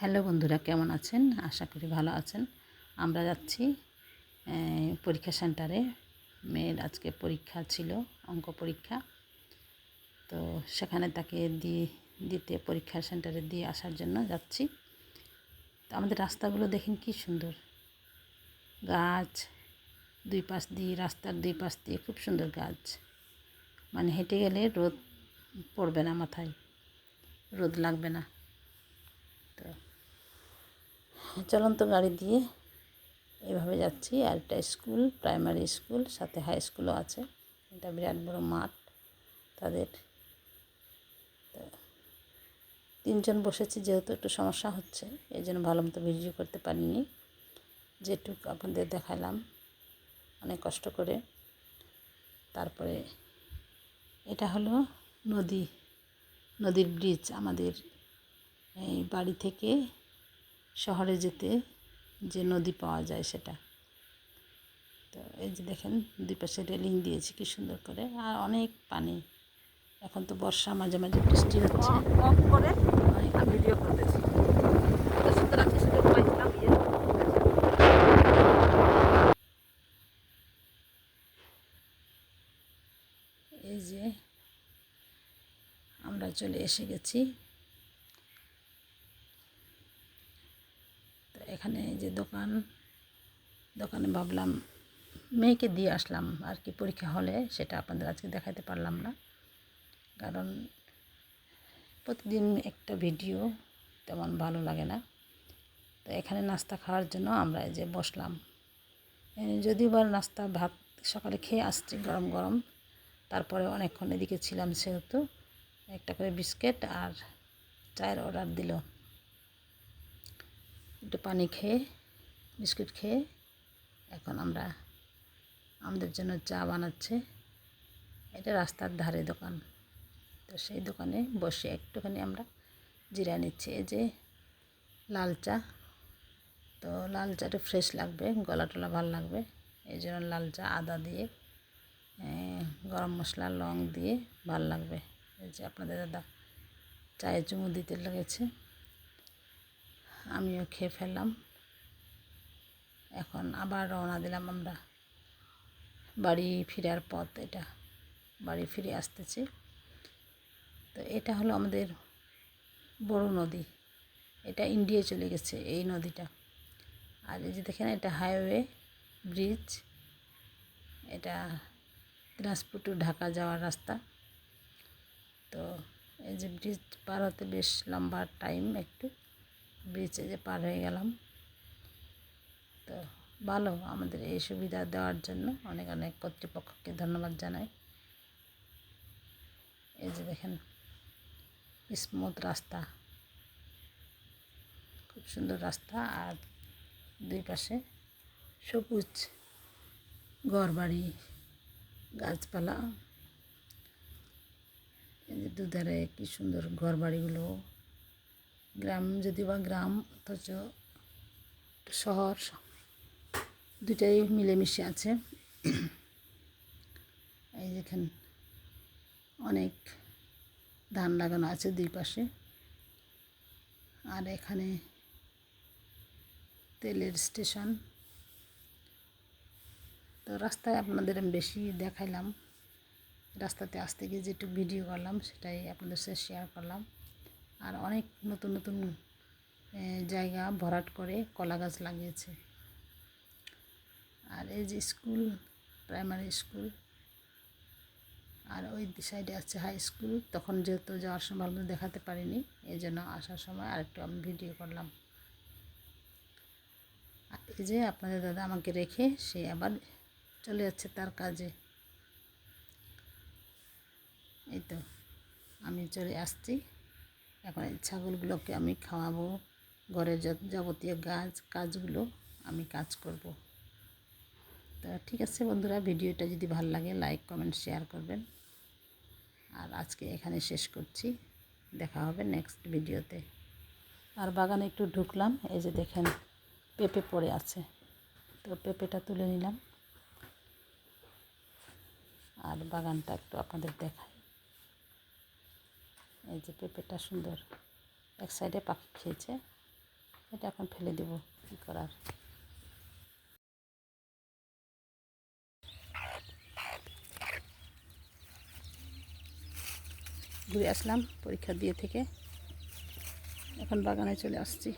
Hello বন্ধুরা, কেমন আছেন? আশা করি ভালো আছেন। আমরা যাচ্ছি পরীক্ষা সেন্টারে মেয়ের আজকে পরীক্ষা ছিল, অঙ্ক পরীক্ষা। তো সেখানে তাকে দিয়ে দিতে পরীক্ষা সেন্টারে দিয়ে আসার জন্য যাচ্ছি। তো আমাদের রাস্তাগুলো দেখেন কি সুন্দর। গাছ, দুই পাশ দিয়ে, রাস্তার দুই পাশ দিয়ে খুব সুন্দর গাছ। মানে হেঁটে গেলে রোদ পড়বে না মাথায়। রোদ লাগবে না তো চলন্ত গাড়ি দিয়ে এভাবে যাচ্ছি। আর একটা স্কুল, প্রাইমারি স্কুল, সাথে হাই স্কুলও আছে। এটা বিরাট বড় মাঠ তাদের। তিনজন বসেছি যেহেতু একটু সমস্যা হচ্ছে এই জন্য ভালো মতো ভিডিও করতে পারিনি। যেটুক আপনাদের দেখালাম, অনেক কষ্ট করে। তারপরে এটা হলো নদী, নদীর ব্রিজ আমাদের এই বাড়ি থেকে শহরে যেতে যে নদী পাওয়া যায় সেটা। তো এই যে দেখেন, দুই পাশে রেলিং দিয়েছি, কি সুন্দর করে। আর অনেক পানি। এখন তো বর্ষা, মাঝে মাঝে বৃষ্টি হচ্ছে। অফ করে ভিডিও করতেছি এই যে আমরা চলে এসে গেছি। তো এখানে যে দোকান, দোকানে ভাবলাম মেয়েকে দিয়ে আসলাম আর কি পরীক্ষা হলে, সেটা আপনাদের আজকে দেখাতে পারলাম না। কারণ প্রতিদিন একটা ভিডিও তেমন ভালো লাগে না। তো এখানে নাস্তা খাওয়ার জন্য আমরা এই যে বসলাম। যদিও বা নাস্তা ভাত সকালে খেয়ে আসছি গরম গরম, তারপরে অনেকক্ষণ এদিকে ছিলাম সেহেতু, একটা করে বিস্কিট আর চায়ের অর্ডার দিল। একটু পানি খেয়ে, বিস্কুট খেয়ে এখন আমরা আমাদের জন্য চা বানাচ্ছে। এটা রাস্তার ধারে দোকান। তো সেই দোকানে বসে একটুখানি আমরা জিরা নিচ্ছি। এই যে লাল চা। তো লাল চাটা ফ্রেশ লাগবে গলা টলা ভালো লাগবে। এই জন্য লাল চা আদা দিয়ে গরম মশলা, লং দিয়ে ভালো লাগবে। এই যে আপনাদের দাদা চায়ে চুমু দিতে লেগেছে। আমিও খেয়ে ফেললাম। এখন আবার রওনা দিলাম আমরা। বাড়ি ফেরার পথ এটা। বাড়ি ফিরে আসতেছি। তো এটা হলো আমাদের বড় নদী। এটা ইন্ডিয়া চলে গেছে এই নদীটা। আর এই যে দেখেন এটা হাইওয়ে ব্রিজ এটা দিনাজপুর টু ঢাকা যাওয়ার রাস্তা। তো এই যে ব্রিজ পার হতে বেশ লম্বা টাইম একটু। ব্রিজে যে পার হয়ে গেলাম। তো ভালো, আমাদের এই সুবিধা দেওয়ার জন্য অনেক অনেক কর্তৃপক্ষকে ধন্যবাদ জানাই। এই যে দেখেন স্মুথ রাস্তা। খুব সুন্দর রাস্তা আর দুই পাশে সবুজ ঘরবাড়ি, গাছপালা। এই যে দুধারে কি সুন্দর ঘরবাড়িগুলো। গ্রাম যদি বা গ্রাম, অথচ শহর দুটাই মিলেমিশে আছে। এই দেখেন অনেক ধান লাগানো আছে দুই পাশে। আর এখানে তেলের স্টেশন। তো রাস্তায় আপনাদের আমি বেশি দেখাইলাম। রাস্তাতে আসতে গিয়ে যেটুকু ভিডিও করলাম, সেটাই আপনাদের সাথে শেয়ার করলাম। আর অনেক নতুন নতুন জায়গা ভরাট করে কলা গাছ লাগিয়েছে। আর এই যে স্কুল, প্রাইমারি স্কুল, আর ওই সাইডে আছে হাই স্কুল, তখন যেহেতু যাওয়ার সময় ভালো দেখাতে পারিনি, এই জন্য আসার সময় আরেকটু আমি ভিডিও করলাম। এই যে আপনাদের দাদা আমাকে রেখে সে আবার চলে যাচ্ছে তার কাজে। এই তো, আমি চলে আসছি। এখন এই ছাগলগুলোকে আমি খাওয়াবো। ঘরের যাবতীয় গাছ, কাজগুলো আমি কাজ করব। তো ঠিক আছে বন্ধুরা, ভিডিওটা যদি ভালো লাগে লাইক কমেন্ট শেয়ার করবেন। আর আজকে এখানে শেষ করছি। দেখা হবে নেক্সট ভিডিওতে। আর বাগানে একটু ঢুকলাম, এই যে দেখেন পেঁপে পড়ে আছে। তো পেঁপেটা তুলে নিলাম। আর বাগানটা একটু আপনাদের দেখাই। এই যে পেঁপেটা সুন্দর এক সাইডে পাখি খেয়েছে। এটা এখন ফেলে দেব, কী করার? ঘুরে আসলাম পরীক্ষা দিয়ে থেকে। এখন বাগানে চলে আসছি।